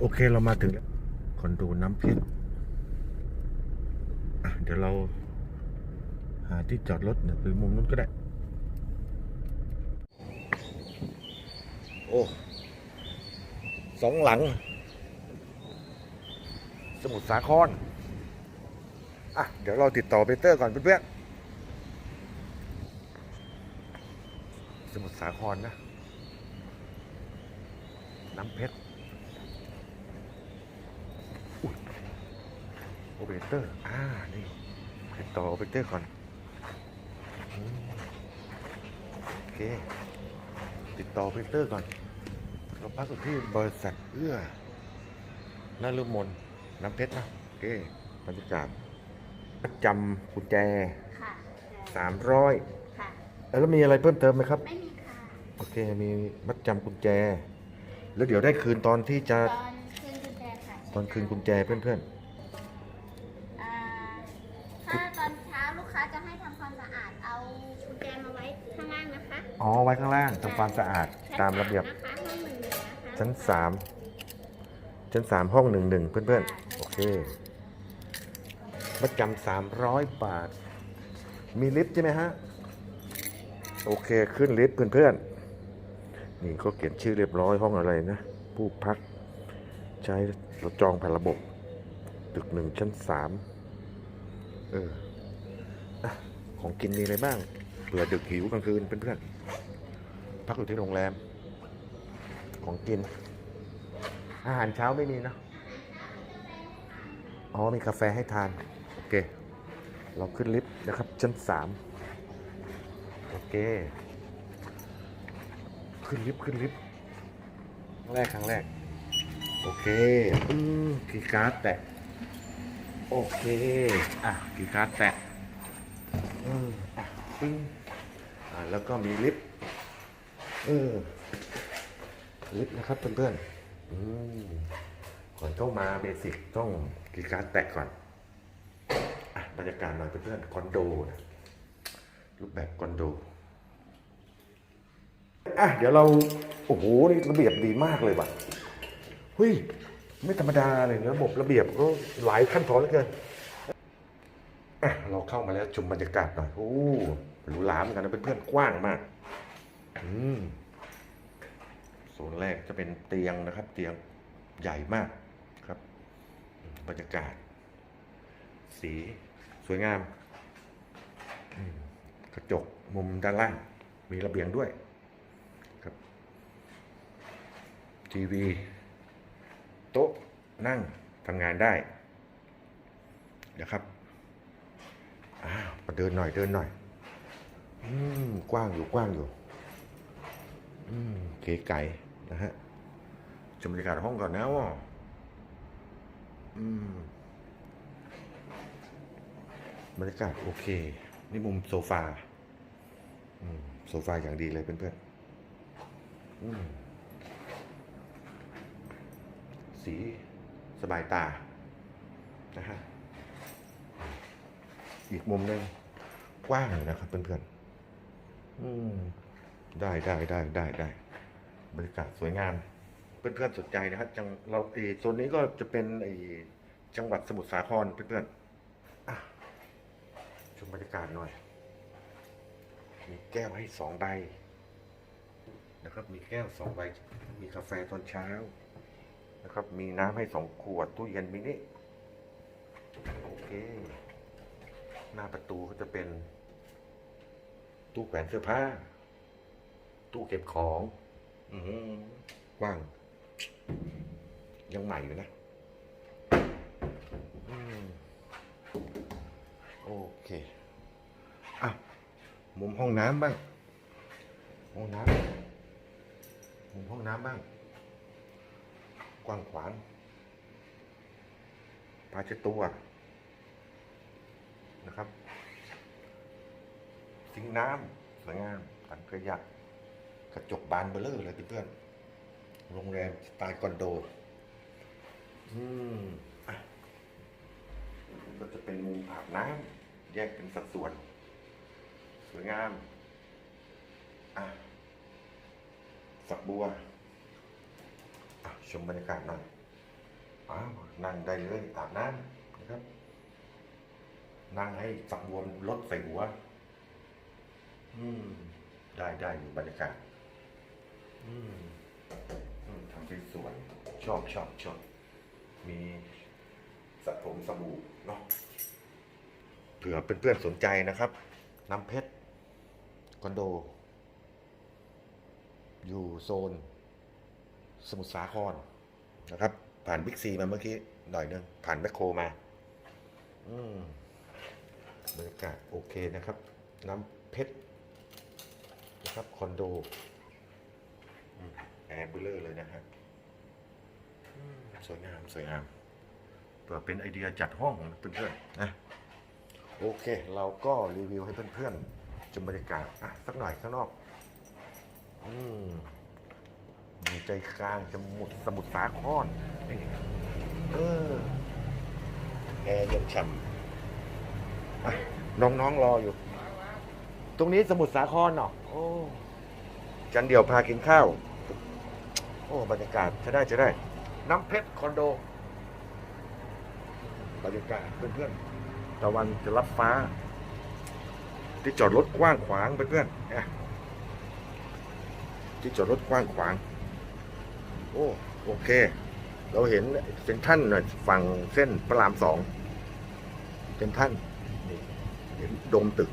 โอเคเรามาถึงแล้วคอนโดน้ำเพชรเดี๋ยวเราหาที่จอดรถเนี่ยไปมุมนู้นก็ได้ โอ้สองหลัง สมุทรสาครอะเดี๋ยวเราติดต่อเปเตอร์ก่อนเพื่อนๆสมุทรสาครนะ น้ำเพชรอุ๊ย โอเปเตอร์ อ่า นี่ติดต่อโอเปเตอร์ก่อนอืมโอเค ติดต่อโอเปเตอร์ก่อนเราพักอยู่ที่บริษัทเอื้อนารุมนน้ำเพชรนะโอเคบรรยากาศประจำกุญแจค่ะสามร้อยค่ะแล้วมีอะไรเพิ่มเติมไหมครับ ไม่มีค่ะ โอเค มีมัดจำกุญแจ แล้วเดี๋ยวได้คืนตอนที่จะ ตอนคืนกุญแจค่ะ ตอนคืนกุญแจเพื่อนอ่าถ้าตอนเช้าลูกค้าจะให้ทำความสะอาด เอากุญแจมาไว้ข้างล่างนะคะ ๆ อ๋อไว้ข้างล่างทำความสะอาดตามระเบียบชั้นสามชั้นสามห้องหนึ่งหนึ่งเพื่อนๆ โอเคมัดจำสามร้อยบาท มีลิฟต์ใช่ไหมฮะ โอเคขึ้นลิฟต์เพื่อนๆ นี่เขาเขียนชื่อเรียบร้อยห้องอะไรนะ ผู้พักใช้เราจองผ่านระบบ ตึกหนึ่งชั้นสามเออ ของกินมีอะไรบ้าง เผื่อดึกหิวกลางคืนเพื่อนๆพักอยู่ที่โรงแรม ของกิน อาหารเช้าไม่มีเนะอ๋อมีกาแฟให้ทาน โอเค เราขึ้นลิฟต์นะครับ ชั้นสามโอเค ขึ้นลิฟต์ขึ้นลิฟต์ครั้งแรกครั้งแรก โอเค อืมคีการ์ดแตะโอเค อะคีการ์ดแตะอืมอะปึ้งอะ แล้วก็มีลิฟต์เออลิฟต์นะครับเพื่อนๆก่อนเข้ามาเบสิกต้องกีการ์ดแตะก่อนอบรรยากาศหน่อยเพื่อนๆคอนโดนะรูปแบบคอนโดอะเดี๋ยวเรา โอ้โหนี่ระเบียบดีมากเลยว่ะเฮ้ย ไม่ธรรมดาเลยระบบระเบียบก็หลายขั้นตอนเหลือเกินอะเราเข้ามาแล้วชมบรรยากาศหน่อยโอ้ หรูหราเหมือนกันนะเพื่อนๆกว้างมากอืมโซนแรกจะเป็นเตียงนะครับ เตียงใหญ่มากครับ บรรยากาศ สีสวยงามมกระจกมุมด้านล่าง มีระเบียงด้วยครับ ทีวี โต๊ะนั่งทำงานได้นะครับอ้าวมาเดินหน่อยเดินหน่อย อืมกว้างอยู่กว้างอยู่ อืมเก๋ไก่นะฮะชมบรรยากาศห้องก่อนนะว่าอืมบรรยากาศโอเค นี่มุมโซฟา อืมโซฟาอย่างดีเลยเพื่อนๆอืมสีสบายตา นะฮะอีกมุมหนึ่งกว้างนะครับเพื่อนๆ อืมได้ได้ได้ได้ได้บรรยากาศสวยงามเพื่อนๆสนใจนะครับจังเราออโซนนี้ก็จะเป็นไอจังหวัดสมุทรสาครเพื่อนๆอะชมบรรยากาศหน่อย มีแก้วให้สองใบนะครับ มีแก้วสองใบ มีกาแฟตอนเช้านะครับ มีน้ำให้สองขวดตู้เย็นมินิโอเค หน้าประตูก็จะเป็น ตู้แขวนเสื้อผ้า ตู้เก็บของกว้าง ยังใหม่อยู่นะอโอเคอะมุมห้องน้ำบ้าง ห้องน้ำมุมห้องน้ำบ้าง กว้างขวางปลาเช็ดตัวนะครับ สิงน้ำสวยงามถังขยะกระจกบานเบลเลอร์เลยเพื่อนโรงแรมสไตล์คอนโด อืมก็จะเป็นมุมอาบน้ำแยกเป็นสัดส่วน สวยงาม อะฝักบัวอะชมบรรยากาศหน่อยอ้าวนั่งได้เลยอาบน้ำนะครับ นั่งให้ฝักบัวนลดใส่หัว อืม ได้ได้อยู่บรรยากาศอืมอืมทำเป็นสวยชอบชอบชอบมีสระผมสบู่เนาะเผื่อเพื่อนๆสนใจนะครับ น้ำเพชรคอนโด อยู่โซน สมุทรสาครนะครับ ผ่านบิ๊กซีมาเมื่อกี้ หน่อยนึง ผ่านแมคโครมา อืมบรรยากาศโอเคนะครับ น้ำเพชร นะครับคอนโดแอร์เบลเลอร์เลยนะครับสวยงามสวยงามเพื่อเป็นไอเดียจัดห้องเพื่อนๆนะโอเค เราก็รีวิวให้เพื่อนๆชมบรรยากาศอะสักหน่อยข้างนอก อืมอยู่ใจกลางสมุทรสมุทรสาครนี่เออแอร์เย็นฉ่ำอะน้องๆรออยู่ ตรงนี้สมุทรสาครเนาะ โอ้จันเดี่ยวพากินข้าว โอ้บรรยากาศจะได้จะได้ น้ำเพชรคอนโดบรรยากาศเพื่อนๆตะวันจะรับฟ้า ที่จอดรถกว้างขวางเพื่อนๆเนี่ยที่จอดรถกว้างขวาง โอ้โอเค เราเห็นเซนทันหน่ะฝั่งเส้นพระรามสองเซนทันนี่เห็นโดมตึก